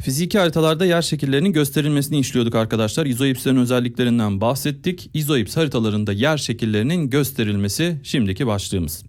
Fiziki haritalarda yer şekillerinin gösterilmesini işliyorduk arkadaşlar. İzoipslerin özelliklerinden bahsettik. İzoips haritalarında yer şekillerinin gösterilmesi şimdiki başlığımız.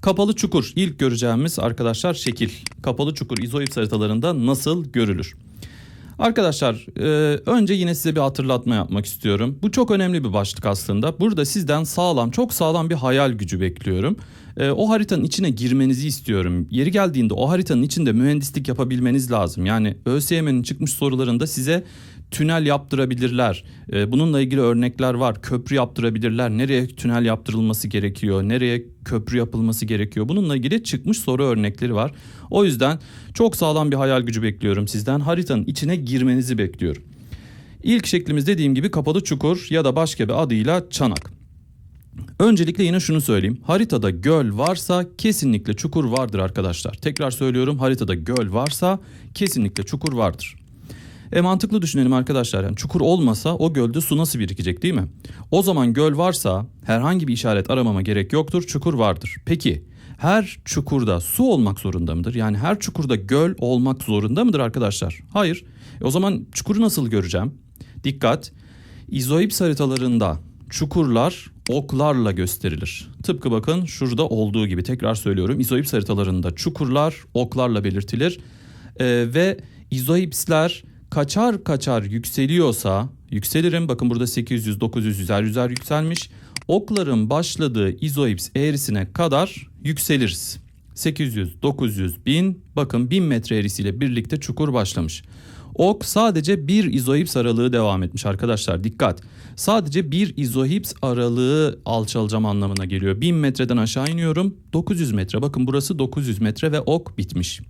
Kapalı çukur ilk göreceğimiz arkadaşlar şekil. Kapalı çukur izoips haritalarında nasıl görülür? Arkadaşlar e, önce yine size bir hatırlatma yapmak istiyorum. Bu çok önemli bir başlık aslında. Burada sizden sağlam, çok sağlam bir hayal gücü bekliyorum. E, o haritanın içine girmenizi istiyorum. Yeri geldiğinde o haritanın içinde mühendislik yapabilmeniz lazım. Yani ÖSYM'nin çıkmış sorularında size tünel yaptırabilirler. E, bununla ilgili örnekler var. Köprü yaptırabilirler. Nereye tünel yaptırılması gerekiyor? Nereye köprü yapılması gerekiyor? Bununla ilgili çıkmış soru örnekleri var. O yüzden çok sağlam bir hayal gücü bekliyorum sizden. Haritanın içine girmenizi bekliyorum. İlk şeklimiz dediğim gibi kapalı çukur ya da başka bir adıyla çanak. Öncelikle yine şunu söyleyeyim. Haritada göl varsa kesinlikle çukur vardır arkadaşlar. Tekrar söylüyorum haritada göl varsa kesinlikle çukur vardır. E mantıklı düşünelim arkadaşlar. Yani çukur olmasa o gölde su nasıl birikecek değil mi? O zaman göl varsa herhangi bir işaret aramama gerek yoktur. Çukur vardır. Peki her çukurda su olmak zorunda mıdır? Yani her çukurda göl olmak zorunda mıdır arkadaşlar? Hayır. E o zaman çukuru nasıl göreceğim? Dikkat. İzoips haritalarında çukurlar oklarla gösterilir. Tıpkı bakın şurada olduğu gibi tekrar söylüyorum. İzoips haritalarında çukurlar oklarla belirtilir. Ee, ve izoipsler kaçar kaçar yükseliyorsa yükselirim. Bakın burada 800, 900, 100'er yüzer yükselmiş. Okların başladığı izoips eğrisine kadar yükseliriz. 800, 900, 1000 bakın 1000 metre eğrisiyle birlikte çukur başlamış. Ok sadece bir izoips aralığı devam etmiş arkadaşlar dikkat. Sadece bir izoips aralığı alçalacağım anlamına geliyor. 1000 metreden aşağı iniyorum 900 metre bakın burası 900 metre ve ok bitmiş.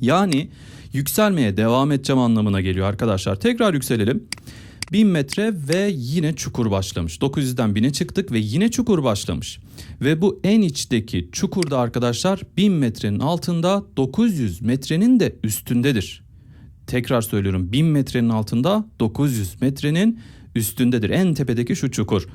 Yani yükselmeye devam edeceğim anlamına geliyor arkadaşlar. Tekrar yükselelim. 1000 metre ve yine çukur başlamış. 900'den 1000'e çıktık ve yine çukur başlamış. Ve bu en içteki çukurda arkadaşlar 1000 metrenin altında 900 metrenin de üstündedir. Tekrar söylüyorum 1000 metrenin altında 900 metrenin üstündedir. En tepedeki şu çukur.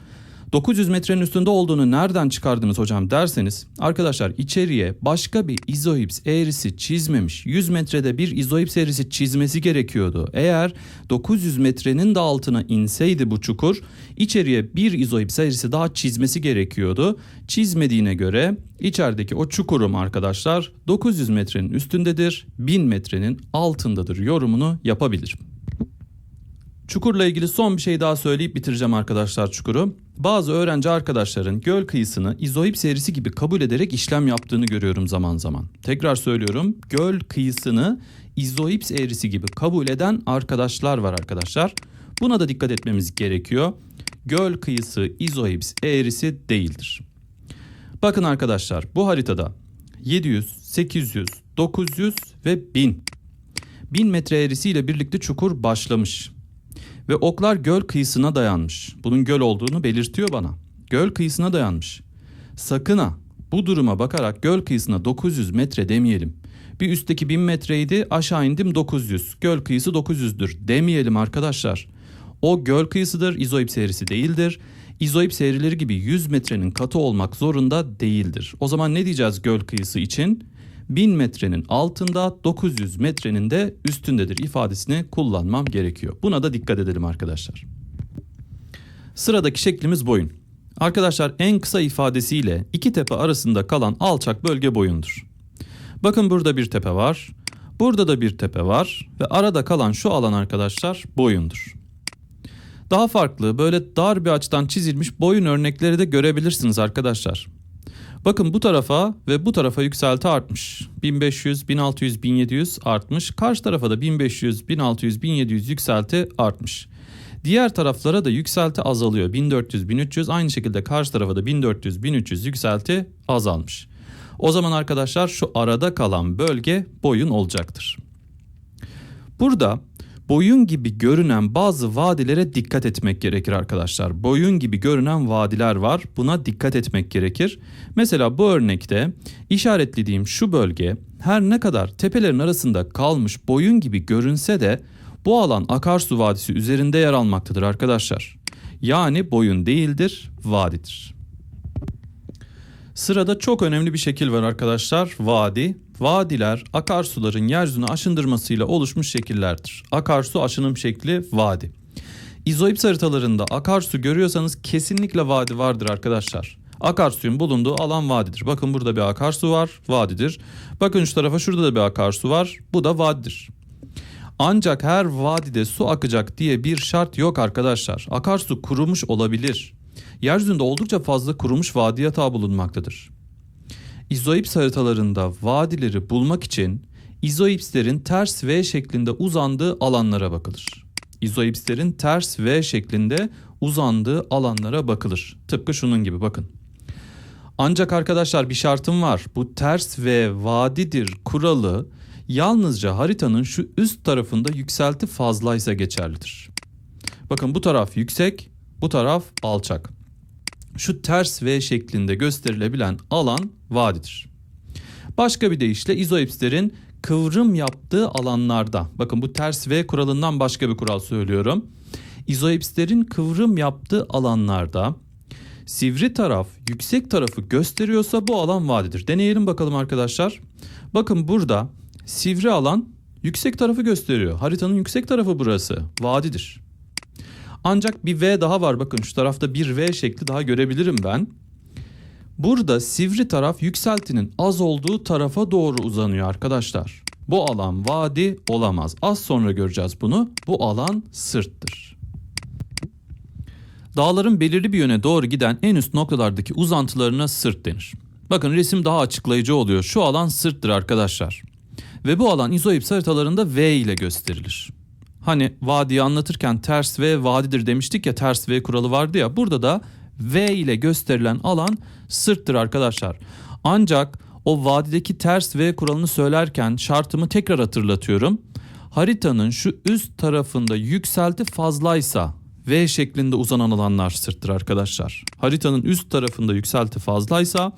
900 metrenin üstünde olduğunu nereden çıkardınız hocam derseniz arkadaşlar içeriye başka bir izoips eğrisi çizmemiş 100 metrede bir izoips eğrisi çizmesi gerekiyordu. Eğer 900 metrenin de altına inseydi bu çukur içeriye bir izoips eğrisi daha çizmesi gerekiyordu. Çizmediğine göre içerideki o çukurum arkadaşlar 900 metrenin üstündedir 1000 metrenin altındadır yorumunu yapabilir. Çukurla ilgili son bir şey daha söyleyip bitireceğim arkadaşlar çukuru. Bazı öğrenci arkadaşların göl kıyısını izoip serisi gibi kabul ederek işlem yaptığını görüyorum zaman zaman. Tekrar söylüyorum göl kıyısını izoips eğrisi gibi kabul eden arkadaşlar var arkadaşlar. Buna da dikkat etmemiz gerekiyor. Göl kıyısı izoips eğrisi değildir. Bakın arkadaşlar bu haritada 700, 800, 900 ve 1000. 1000 metre eğrisiyle birlikte çukur başlamış. Ve oklar göl kıyısına dayanmış. Bunun göl olduğunu belirtiyor bana. Göl kıyısına dayanmış. Sakın ha bu duruma bakarak göl kıyısına 900 metre demeyelim. Bir üstteki 1000 metreydi aşağı indim 900. Göl kıyısı 900'dür demeyelim arkadaşlar. O göl kıyısıdır izoip serisi değildir. İzoip serileri gibi 100 metrenin katı olmak zorunda değildir. O zaman ne diyeceğiz göl kıyısı için? 1000 metrenin altında 900 metrenin de üstündedir ifadesini kullanmam gerekiyor. Buna da dikkat edelim arkadaşlar. Sıradaki şeklimiz boyun. Arkadaşlar en kısa ifadesiyle iki tepe arasında kalan alçak bölge boyundur. Bakın burada bir tepe var. Burada da bir tepe var ve arada kalan şu alan arkadaşlar boyundur. Daha farklı böyle dar bir açıdan çizilmiş boyun örnekleri de görebilirsiniz arkadaşlar. Bakın bu tarafa ve bu tarafa yükselti artmış. 1500, 1600, 1700 artmış. Karşı tarafa da 1500, 1600, 1700 yükselti artmış. Diğer taraflara da yükselti azalıyor. 1400, 1300 aynı şekilde karşı tarafa da 1400, 1300 yükselti azalmış. O zaman arkadaşlar şu arada kalan bölge boyun olacaktır. Burada boyun gibi görünen bazı vadilere dikkat etmek gerekir arkadaşlar. Boyun gibi görünen vadiler var. Buna dikkat etmek gerekir. Mesela bu örnekte işaretlediğim şu bölge her ne kadar tepelerin arasında kalmış boyun gibi görünse de bu alan akarsu vadisi üzerinde yer almaktadır arkadaşlar. Yani boyun değildir, vadidir. Sırada çok önemli bir şekil var arkadaşlar. Vadi. Vadiler akarsuların yeryüzünü aşındırmasıyla oluşmuş şekillerdir. Akarsu aşınım şekli vadi. İzoips haritalarında akarsu görüyorsanız kesinlikle vadi vardır arkadaşlar. Akarsuyun bulunduğu alan vadidir. Bakın burada bir akarsu var, vadidir. Bakın şu tarafa şurada da bir akarsu var, bu da vadidir. Ancak her vadide su akacak diye bir şart yok arkadaşlar. Akarsu kurumuş olabilir. Yeryüzünde oldukça fazla kurumuş vadi yatağı bulunmaktadır. İzoips haritalarında vadileri bulmak için izoipslerin ters V şeklinde uzandığı alanlara bakılır. İzoipslerin ters V şeklinde uzandığı alanlara bakılır. Tıpkı şunun gibi bakın. Ancak arkadaşlar bir şartım var. Bu ters ve vadidir kuralı yalnızca haritanın şu üst tarafında yükselti fazlaysa geçerlidir. Bakın bu taraf yüksek, bu taraf alçak. Şu ters V şeklinde gösterilebilen alan vadidir. Başka bir deyişle izoipslerin kıvrım yaptığı alanlarda, bakın bu ters V kuralından başka bir kural söylüyorum. İzoipslerin kıvrım yaptığı alanlarda sivri taraf yüksek tarafı gösteriyorsa bu alan vadidir. Deneyelim bakalım arkadaşlar. Bakın burada sivri alan yüksek tarafı gösteriyor. Haritanın yüksek tarafı burası. Vadidir. Ancak bir V daha var. Bakın şu tarafta bir V şekli daha görebilirim ben. Burada sivri taraf yükseltinin az olduğu tarafa doğru uzanıyor arkadaşlar. Bu alan vadi olamaz. Az sonra göreceğiz bunu. Bu alan sırttır. Dağların belirli bir yöne doğru giden en üst noktalardaki uzantılarına sırt denir. Bakın resim daha açıklayıcı oluyor. Şu alan sırttır arkadaşlar. Ve bu alan izoips haritalarında V ile gösterilir. Hani vadiyi anlatırken ters V vadidir demiştik ya ters V kuralı vardı ya. Burada da V ile gösterilen alan sırttır arkadaşlar. Ancak o vadideki ters V kuralını söylerken şartımı tekrar hatırlatıyorum. Haritanın şu üst tarafında yükselti fazlaysa V şeklinde uzanan alanlar sırttır arkadaşlar. Haritanın üst tarafında yükselti fazlaysa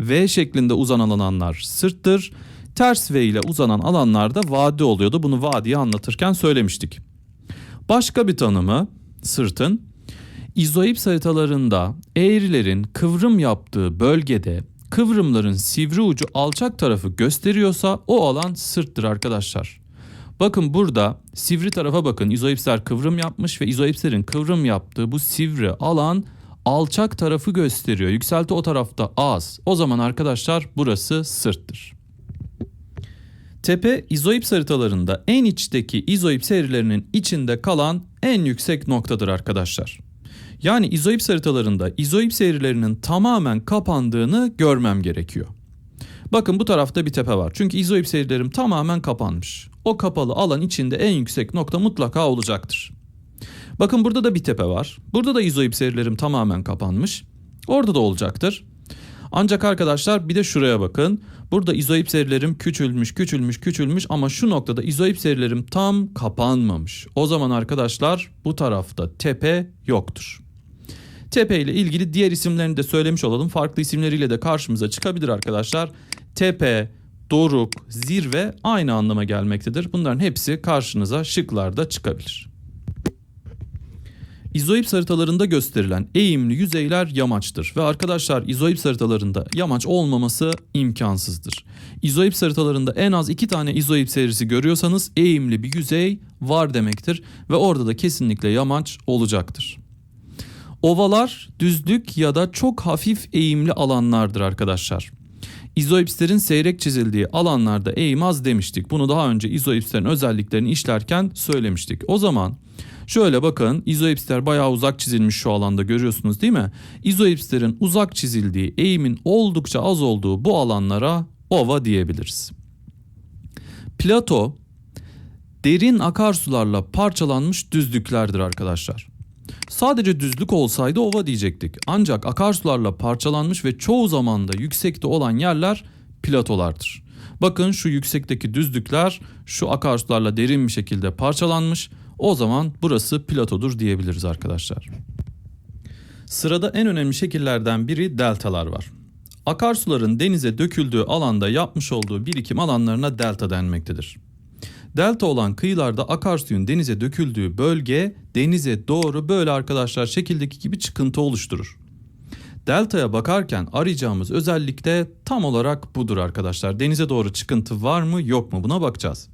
V şeklinde uzanan alanlar sırttır. Ters V ile uzanan alanlarda vadi oluyordu. Bunu vadiyi anlatırken söylemiştik. Başka bir tanımı sırtın izoips haritalarında eğrilerin kıvrım yaptığı bölgede kıvrımların sivri ucu alçak tarafı gösteriyorsa o alan sırttır arkadaşlar. Bakın burada sivri tarafa bakın. İzoipsler kıvrım yapmış ve izoipslerin kıvrım yaptığı bu sivri alan alçak tarafı gösteriyor. Yükselti o tarafta az. O zaman arkadaşlar burası sırttır. Tepe izoips haritalarında en içteki izoips serilerinin içinde kalan en yüksek noktadır arkadaşlar. Yani izoips haritalarında izoips serilerinin tamamen kapandığını görmem gerekiyor. Bakın bu tarafta bir tepe var. Çünkü izoips serilerim tamamen kapanmış. O kapalı alan içinde en yüksek nokta mutlaka olacaktır. Bakın burada da bir tepe var. Burada da izoips serilerim tamamen kapanmış. Orada da olacaktır. Ancak arkadaşlar bir de şuraya bakın. Burada izoip serilerim küçülmüş, küçülmüş, küçülmüş ama şu noktada izoip serilerim tam kapanmamış. O zaman arkadaşlar bu tarafta tepe yoktur. Tepe ile ilgili diğer isimlerini de söylemiş olalım. Farklı isimleriyle de karşımıza çıkabilir arkadaşlar. Tepe, doruk, zirve aynı anlama gelmektedir. Bunların hepsi karşınıza şıklarda çıkabilir. İzoips haritalarında gösterilen eğimli yüzeyler yamaçtır ve arkadaşlar izoips haritalarında yamaç olmaması imkansızdır. İzoips haritalarında en az iki tane izoips serisi görüyorsanız eğimli bir yüzey var demektir ve orada da kesinlikle yamaç olacaktır. Ovalar düzlük ya da çok hafif eğimli alanlardır arkadaşlar. İzoipslerin seyrek çizildiği alanlarda eğim az demiştik. Bunu daha önce izoipslerin özelliklerini işlerken söylemiştik. O zaman şöyle bakın izoipsler bayağı uzak çizilmiş şu alanda görüyorsunuz değil mi? İzoipslerin uzak çizildiği eğimin oldukça az olduğu bu alanlara ova diyebiliriz. Plato derin akarsularla parçalanmış düzlüklerdir arkadaşlar. Sadece düzlük olsaydı ova diyecektik. Ancak akarsularla parçalanmış ve çoğu zamanda yüksekte olan yerler platolardır. Bakın şu yüksekteki düzlükler şu akarsularla derin bir şekilde parçalanmış. O zaman burası platodur diyebiliriz arkadaşlar. Sırada en önemli şekillerden biri deltalar var. Akarsuların denize döküldüğü alanda yapmış olduğu birikim alanlarına delta denmektedir. Delta olan kıyılarda akarsuyun denize döküldüğü bölge denize doğru böyle arkadaşlar şekildeki gibi çıkıntı oluşturur. Delta'ya bakarken arayacağımız özellik de tam olarak budur arkadaşlar. Denize doğru çıkıntı var mı yok mu buna bakacağız.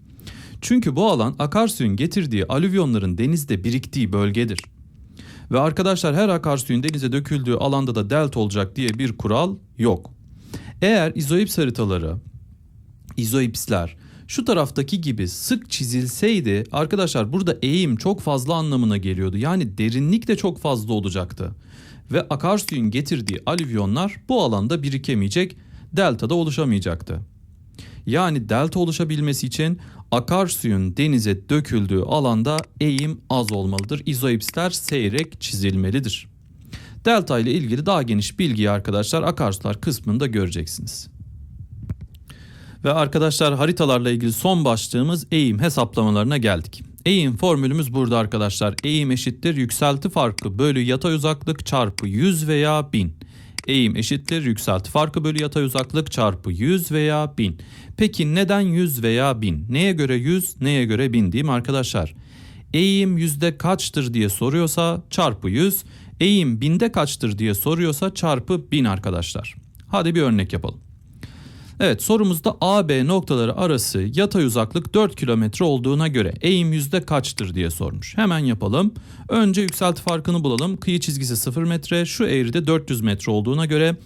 Çünkü bu alan akarsuyun getirdiği alüvyonların denizde biriktiği bölgedir. Ve arkadaşlar her akarsuyun denize döküldüğü alanda da delta olacak diye bir kural yok. Eğer izoips haritaları, izoipsler şu taraftaki gibi sık çizilseydi arkadaşlar burada eğim çok fazla anlamına geliyordu. Yani derinlik de çok fazla olacaktı. Ve akarsuyun getirdiği alüvyonlar bu alanda birikemeyecek, delta da oluşamayacaktı. Yani delta oluşabilmesi için akarsuyun denize döküldüğü alanda eğim az olmalıdır. İzoipsler seyrek çizilmelidir. Delta ile ilgili daha geniş bilgiyi arkadaşlar akarsular kısmında göreceksiniz. Ve arkadaşlar haritalarla ilgili son başlığımız eğim hesaplamalarına geldik. Eğim formülümüz burada arkadaşlar. Eğim eşittir yükselti farkı bölü yatay uzaklık çarpı 100 veya 1000. Eğim eşittir yükselti farkı bölü yatay uzaklık çarpı 100 veya 1000. Peki neden 100 veya 1000? Neye göre 100, neye göre 1000 diyeyim arkadaşlar? Eğim yüzde kaçtır diye soruyorsa çarpı 100, eğim binde kaçtır diye soruyorsa çarpı 1000 arkadaşlar. Hadi bir örnek yapalım. Evet sorumuzda AB noktaları arası yatay uzaklık 4 kilometre olduğuna göre eğim yüzde kaçtır diye sormuş. Hemen yapalım. Önce yükselti farkını bulalım. Kıyı çizgisi 0 metre şu eğride 400 metre olduğuna göre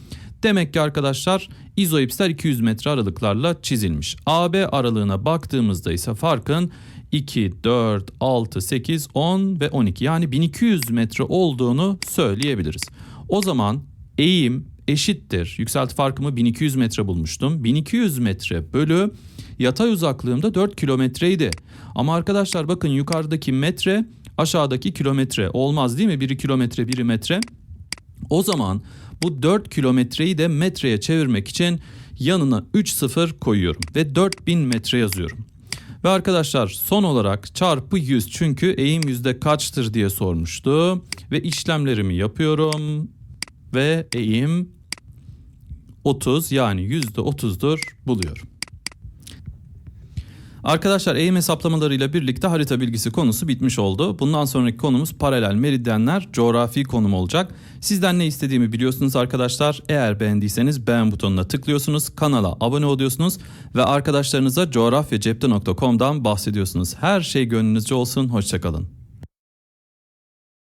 demek ki arkadaşlar izoipsler 200 metre aralıklarla çizilmiş. AB aralığına baktığımızda ise farkın 2, 4, 6, 8, 10 ve 12 yani 1200 metre olduğunu söyleyebiliriz. O zaman eğim eşittir. Yükselti farkımı 1200 metre bulmuştum. 1200 metre bölü yatay uzaklığımda 4 kilometreydi. Ama arkadaşlar bakın yukarıdaki metre aşağıdaki kilometre olmaz değil mi? Biri kilometre biri metre. O zaman bu 4 kilometreyi de metreye çevirmek için yanına 3 sıfır koyuyorum ve 4000 metre yazıyorum. Ve arkadaşlar son olarak çarpı 100 çünkü eğim yüzde kaçtır diye sormuştu. Ve işlemlerimi yapıyorum ve eğim 30 yani yüzde 30'dur buluyorum. Arkadaşlar eğim hesaplamalarıyla birlikte harita bilgisi konusu bitmiş oldu. Bundan sonraki konumuz paralel meridyenler coğrafi konum olacak. Sizden ne istediğimi biliyorsunuz arkadaşlar. Eğer beğendiyseniz beğen butonuna tıklıyorsunuz, kanala abone oluyorsunuz ve arkadaşlarınıza coğrafyacepte.com'dan bahsediyorsunuz. Her şey gönlünüzce olsun, hoşçakalın.